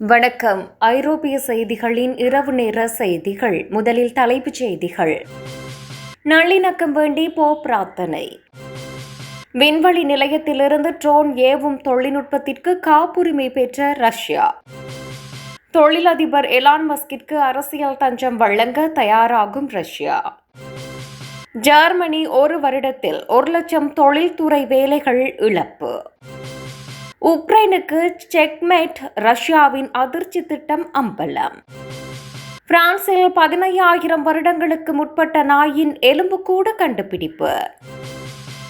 வணக்கம். ஐரோப்பிய செய்திகளின் இரவு நேர செய்திகள். முதலில் தலைப்புச் செய்திகள். நல்லிணக்கம் வேண்டி போ பிரார்த்தனை. விண்வெளி நிலையத்திலிருந்து ட்ரோன் ஏவும் தொழில்நுட்பத்திற்கு காப்புரிமை பெற்ற ரஷ்யா. தொழிலதிபர் எலான் மஸ்கிற்கு அரசியல் தஞ்சம் வழங்க தயாராகும் ரஷ்யா. ஜெர்மனி ஒரு வருடத்தில் ஒரு லட்சம் தொழில்துறை வேலைகள் இழப்பு. உக்ரைனுக்கு செக்மேட் ரஷ்யாவின் அதிர்ச்சி திட்டம் அம்பலம். பிரான்சில் பதினையாயிரம் வருடங்களுக்கு முற்பட்ட நாயின் எலும்புக்கூடு கண்டுபிடிப்பு.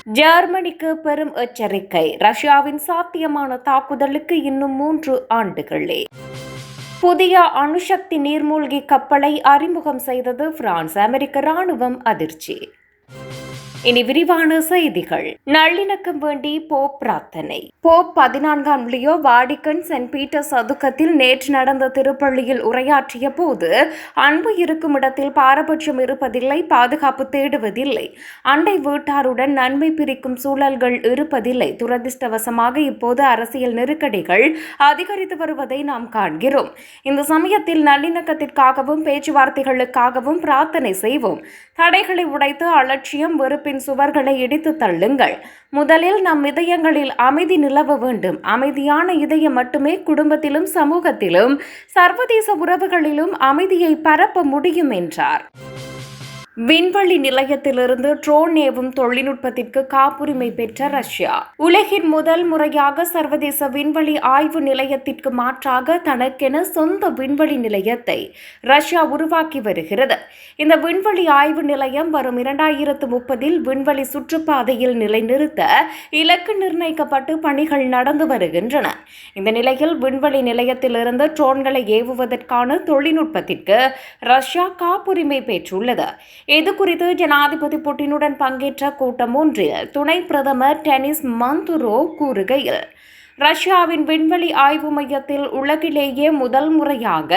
ஜெர்மனிக்கு பெரும் எச்சரிக்கை. ரஷ்யாவின் சாத்தியமான தாக்குதலுக்கு இன்னும் மூன்று ஆண்டுகளே. புதிய அணுசக்தி நீர்மூழ்கி கப்பலை அறிமுகம் செய்தது பிரான்ஸ். அமெரிக்க ராணுவம் அதிர்ச்சி. இனி விரிவான செய்திகள். நல்லிணக்கம் வேண்டி போப் பிரார்த்தனை. போப் பதினான்காம் லியோ வாடிக்கன் சென்ட் பீட்டர் சதுக்கத்தில் நேற்று நடந்த திருப்பள்ளியில் உரையாற்றிய போது அன்பு இருக்கும் இடத்தில் பாரபட்சம் இருப்பதில்லை பாதுகாப்பு தேடுவதில்லை. அண்டை வீட்டாருடன் நன்மை பிரிக்கும் சூழல்கள் இருப்பதில்லை. துரதிர்ஷ்டவசமாக இப்போது அரசியல் நெருக்கடிகள் அதிகரித்து வருவதை நாம் காண்கிறோம். இந்த சமயத்தில் நல்லிணக்கத்திற்காகவும் பேச்சுவார்த்தைகளுக்காகவும் பிரார்த்தனை செய்வோம். தடைகளை உடைத்து அலட்சியம் வெறுப்பின் சுவர்களை இடித்து தள்ளுங்கள். முதலில் நம் இதயங்களில் அமைதி நிலவ வேண்டும். அமைதியான இதயம் மட்டுமே குடும்பத்திலும் சமூகத்திலும் சர்வதேச உறவுகளிலும் அமைதியை பரப்ப முடியும் என்றார். விண்வெளி நிலையத்திலிருந்து ட்ரோன் ஏவும் தொழில்நுட்பத்திற்கு காப்புரிமை பெற்ற ரஷ்யா. உலகின் முதல் முறையாக சர்வதேச விண்வெளி ஆய்வு நிலையத்திற்கு மாற்றாக தனக்கென சொந்த விண்வெளி நிலையத்தை ரஷ்யா உருவாக்கி வருகிறது. இந்த விண்வெளி ஆய்வு நிலையம் வரும் இரண்டாயிரத்து முப்பதில் விண்வெளி சுற்றுப்பாதையில் நிலைநிறுத்த இலக்கு நிர்ணயிக்கப்பட்டு பணிகள் நடந்து வருகின்றன. இந்த நிலையில் விண்வெளி நிலையத்திலிருந்து ட்ரோன்களை ஏவுவதற்கான தொழில்நுட்பத்திற்கு ரஷ்யா காப்புரிமை பெற்றுள்ளது. இது குறித்து ஜனாதிபதி புட்டினுடன் பங்கேற்ற கூட்டம் ஒன்றில் துணை பிரதமர் டெனிஸ் மந்துரோ கூறுகையில் ரஷ்யாவின் விண்வெளி ஆய்வு மையத்தில் உலகிலேயே முதல் முறையாக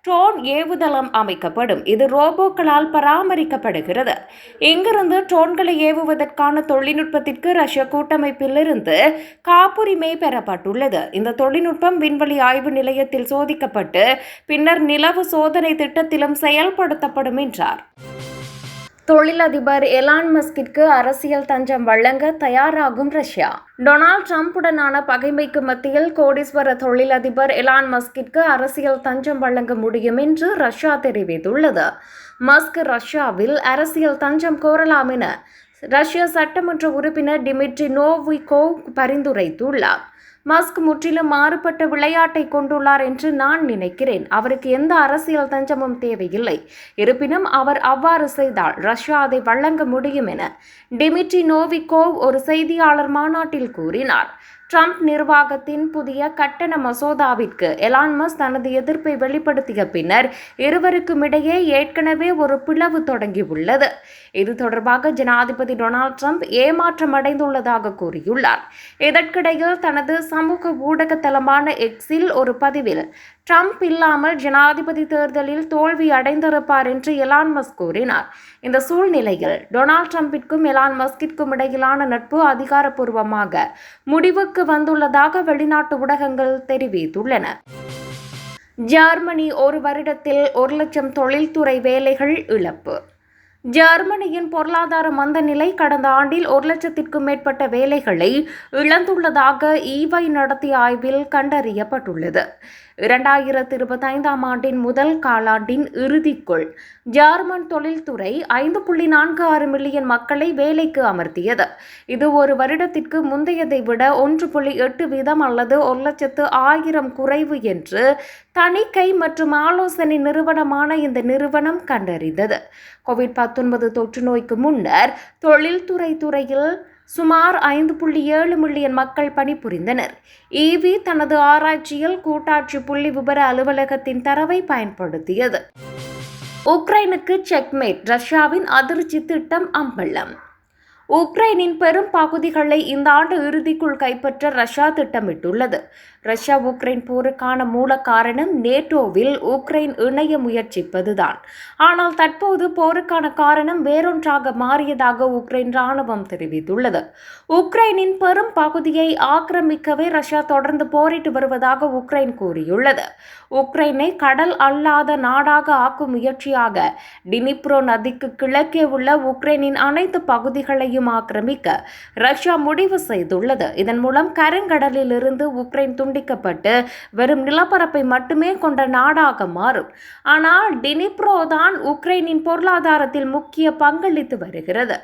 ட்ரோன் ஏவுதளம் அமைக்கப்படும். இது ரோபோக்களால் பராமரிக்கப்படுகிறது. இங்கிருந்து ட்ரோன்களை ஏவுவதற்கான தொழில்நுட்பத்திற்கு ரஷ்ய கூட்டமைப்பிலிருந்து காப்புரிமை பெறப்பட்டுள்ளது. இந்த தொழில்நுட்பம் விண்வெளி ஆய்வு நிலையத்தில் சோதிக்கப்பட்டு பின்னர் நிலவு சோதனை திட்டத்திலும் செயல்படுத்தப்படும் என்றார். தொழிலதிபர் எலான் மஸ்கிற்கு அரசியல் தஞ்சம் வழங்க தயாராகும் ரஷ்யா. டொனால்ட் ட்ரம்புடனான பகைமைக்கு மத்தியில் கோடீஸ்வர தொழிலதிபர் எலான் மஸ்கிற்கு அரசியல் தஞ்சம் வழங்க முடியும் என்று ரஷ்யா தெரிவித்துள்ளது. மஸ்க் ரஷ்யாவில் அரசியல் தஞ்சம் கோரலாம் என ரஷ்ய சட்டமன்ற உறுப்பினர் டிமிட்ரி நோவிகோவ் பரிந்துரைத்துள்ளார். மஸ்க் முற்றிலும் மாறுபட்ட விளையாட்டை கொண்டுள்ளார் என்று நான் நினைக்கிறேன். அவருக்கு எந்த அரசியல் தஞ்சமும் தேவையில்லை. இருப்பினும் அவர் அவ்வாறு செய்தால் ரஷ்யா அதை வழங்க முடியும் என டிமிட்ரி நோவிகோவ் ஒரு செய்தியாளர் மாநாட்டில் கூறினார். ட்ரம்ப் நிர்வாகத்தின் புதிய கட்டண மசோதாவிற்கு எலான்மஸ் தனது எதிர்ப்பை வெளிப்படுத்திய பின்னர் இருவருக்கும் இடையே ஏற்கனவே ஒரு பிளவு தொடங்கியுள்ளது. இது தொடர்பாக ஜனாதிபதி டொனால்ட் ட்ரம்ப் ஏமாற்றம் அடைந்துள்ளதாக கூறியுள்ளார். இதற்கிடையில் தனது சமூக ஊடக தளமான எக்ஸில் ஒரு பதிவில் ட்ரம்ப் இல்லாமல் ஜனாதிபதி தேர்தலில் தோல்வி அடைந்திருப்பார் என்று எலான் மஸ்க் கூறினார். இந்த சூழ்நிலையில் டொனால்ட் ட்ரம்பிற்கும் எலான் மஸ்கிற்கும் இடையிலான நட்பு அதிகாரப்பூர்வமாக முடிவுக்கு வந்துள்ளதாக வெளிநாட்டு ஊடகங்கள் தெரிவித்துள்ளன. ஜெர்மனி ஒரு வருடத்தில் ஒரு லட்சம் தொழில்துறை வேலைகள் இழப்பு. ஜெர்மனியின் பொருளாதார மந்த நிலை கடந்த ஆண்டில் ஒரு லட்சத்திற்கும் மேற்பட்ட வேலைகளை இழந்துள்ளதாக ஈவை நடத்திய ஆய்வில் கண்டறியப்பட்டுள்ளது. இரண்டாயிரத்தி இருபத்தைந்தாம் ஆண்டின் முதல் காலாண்டின் இறுதிக்குள் ஜெர்மன் தொழில்துறை ஐந்து புள்ளி நான்கு ஆறு மில்லியன் மக்களை வேலைக்கு அமர்த்தியது. இது ஒரு வருடத்திற்கு முந்தையதை விட ஒன்று புள்ளி எட்டு வீதம் அல்லது ஒரு லட்சத்து ஆயிரம் குறைவு என்று தணிக்கை மற்றும் ஆலோசனை நிறுவனமான இந்த நிறுவனம் கண்டறிந்தது. கோவிட் பத்தொன்பது தொற்று நோய்க்கு முன்னர் தொழில்துறை துறையில் சுமார் ஐந்து புள்ளி ஏழு மில்லியன் மக்கள் பணிபுரிந்தனர். ஈவி தனது ஆராய்ச்சியில் கூட்டாட்சி புள்ளி விபர அலுவலகத்தின் தரவை பயன்படுத்தியது. உக்ரைனுக்கு செக்மேட் ரஷ்யாவின் அதிர்ச்சி திட்டம் அம்பலம். உக்ரைனின் பெரும் பகுதிகளை இந்த ஆண்டு இறுதிக்குள் கைப்பற்ற ரஷ்யா திட்டமிட்டுள்ளது. ரஷ்யா உக்ரைன் போருக்கான மூல காரணம் நேட்டோவில் உக்ரைன் இணைய முயற்சிப்பதுதான். ஆனால் தற்போது போருக்கான காரணம் வேறொன்றாக மாறியதாக உக்ரைன் ராணுவம் தெரிவித்துள்ளது. உக்ரைனின் பெரும் பகுதியை ஆக்கிரமிக்கவே ரஷ்யா தொடர்ந்து போரிட்டு வருவதாக உக்ரைன் கூறியுள்ளது. உக்ரைனை கடல் அல்லாத நாடாக ஆக்கும் முயற்சியாக டினிப்ரோ நதிக்கு கிழக்கே உள்ள உக்ரைனின் அனைத்து பகுதிகளையும் ஆக்கிரமிக்க ரஷ்யா முடிவு செய்துள்ளது. இதன் மூலம் கருங்கடலில் இருந்து உக்ரைன் துண்டிக்கப்பட்டு வெறும் நிலப்பரப்பை மட்டுமே கொண்ட நாடாக மாறும். ஆனால் டினிப்ரோ தான் உக்ரைனின் பொருளாதாரத்தில் முக்கிய பங்களித்து வருகிறது.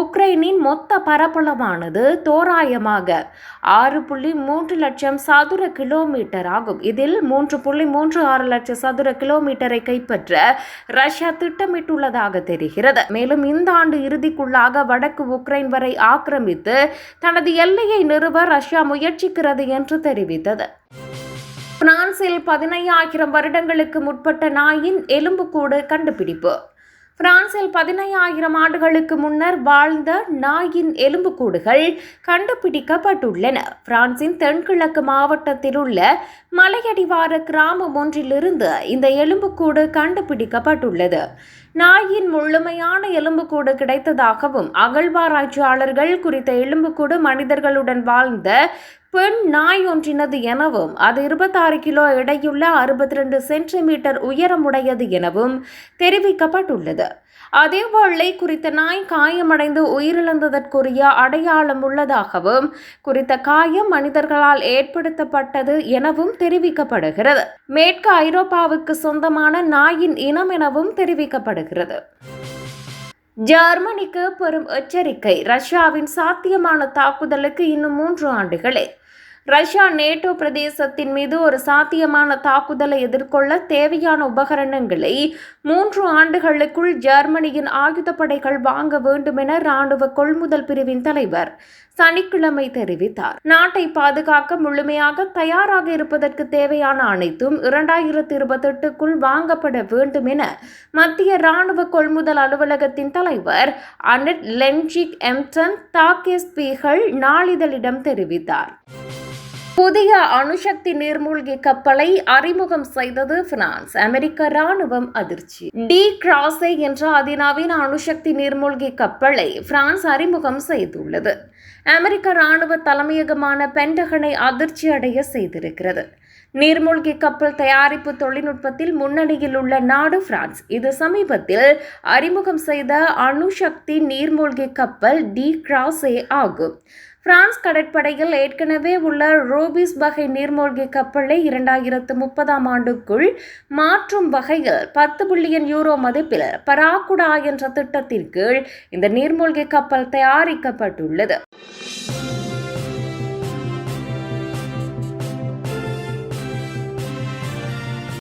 உக்ரைனின் மொத்த பரப்பளவானது தோராயமாக ஆறு புள்ளி மூன்று லட்சம் சதுர கிலோமீட்டர் ஆகும். இதில் மூன்று புள்ளி மூன்று ஆறு லட்சம் சதுர கிலோமீட்டரை கைப்பற்ற ரஷ்யா திட்டமிட்டுள்ளதாக தெரிகிறது. மேலும் இந்த ஆண்டு இறுதிக்குள்ளாக வடக்கு உக்ரைன் வரை ஆக்கிரமித்து தனது எல்லையை நிறுவ ரஷ்யா முயற்சிக்கிறது என்று தெரிவித்தது. பிரான்சில் பதினையாயிரம் வருடங்களுக்கு முற்பட்ட நாயின் எலும்புக்கூடு கண்டுபிடிப்பு. பிரான்சில் பதினையாயிரம் ஆண்டுகளுக்கு முன்னர் வாழ்ந்த நாயின் எலும்புக்கூடுகள் கண்டுபிடிக்கப்பட்டுள்ளன. பிரான்சின் தென்கிழக்கு மாவட்டத்தில் உள்ள மலையடிவார கிராமம் ஒன்றிலிருந்து இந்த எலும்புக்கூடு கண்டுபிடிக்கப்பட்டுள்ளது. நாயின் முழுமையான எலும்புக்கூடு கிடைத்ததாகவும் அகழ்வாராய்ச்சியாளர்கள் குறித்த எலும்புக்கூடு மனிதர்களுடன் வாழ்ந்த பெண் நாய் ஒன்றினது எனவும் அது இருபத்தாறு கிலோ எடையுள்ள அறுபத்தி ரெண்டு சென்டிமீட்டர் உயரமுடையது எனவும் தெரிவிக்கப்பட்டுள்ளது. அதேவேளை குறித்த நாய் காயமடைந்து உயிரிழந்ததற்குரிய அடையாளம் உள்ளதாகவும் குறித்த காயம் மனிதர்களால் ஏற்படுத்தப்பட்டது எனவும் தெரிவிக்கப்படுகிறது. மேற்கு ஐரோப்பாவுக்கு சொந்தமான நாயின் இனம் எனவும் தெரிவிக்கப்படுகிறது. ஜெர்மனிக்கு பெரும் எச்சரிக்கை ரஷ்யாவின் சாத்தியமான தாக்குதலுக்கு இன்னும் மூன்று ஆண்டுகளே. ரஷ்யா நேட்டோ பிரதேசத்தின் மீது ஒரு சாத்தியமான தாக்குதலை எதிர்கொள்ள தேவையான உபகரணங்களை மூன்று ஆண்டுகளுக்குள் ஜெர்மனியின் ஆயுதப்படைகள் வாங்க வேண்டும் என ராணுவ கொள்முதல் பிரிவின் தலைவர் சனிக்கிழமை தெரிவித்தார். நாட்டை பாதுகாக்க முழுமையாக தயாராக இருப்பதற்கு தேவையான அனைத்தும் இரண்டாயிரத்தி இருபத்தி எட்டுக்குள் வாங்கப்பட வேண்டும் என மத்திய ராணுவ கொள்முதல் அலுவலகத்தின் தலைவர் அனட் லென்ஜிக் எம்டன் தாக்கேஸ்பீகள் நாளிதழிடம் தெரிவித்தார். புதிய அணுசக்தி நீர்மூழ்கி கப்பலை அறிமுகம் செய்தது பிரான்ஸ். அமெரிக்க ராணுவம் அதிர்ச்சி. டி கிராசே என்ற அதிநவீன அணுசக்தி நீர்மூழ்கி கப்பலை பிரான்ஸ் அறிமுகம் செய்துள்ளது. அமெரிக்க ராணுவ தலைமையகமான பென்டகனை அதிர்ச்சி அடைய செய்திருக்கிறது. நீர்மூழ்கி கப்பல் தயாரிப்பு தொழில்நுட்பத்தில் முன்னணியில் உள்ள நாடு பிரான்ஸ். இது சமீபத்தில் அறிமுகம் செய்த அணுசக்தி நீர்மூழ்கி கப்பல் டி கிராசே ஆகும். பிரான்ஸ் கடற்படையில் ஏற்கனவே உள்ள ரோபிஸ் வகை நீர்மூழ்கி கப்பலை இரண்டாயிரத்து முப்பதாம் ஆண்டுக்குள் மாற்றும் வகையில் பத்து பில்லியன் யூரோ மதிப்பில் பராக்குடா என்ற திட்டத்தின் கீழ் இந்த நீர்மூழ்கி கப்பல் தயாரிக்கப்பட்டுள்ளது.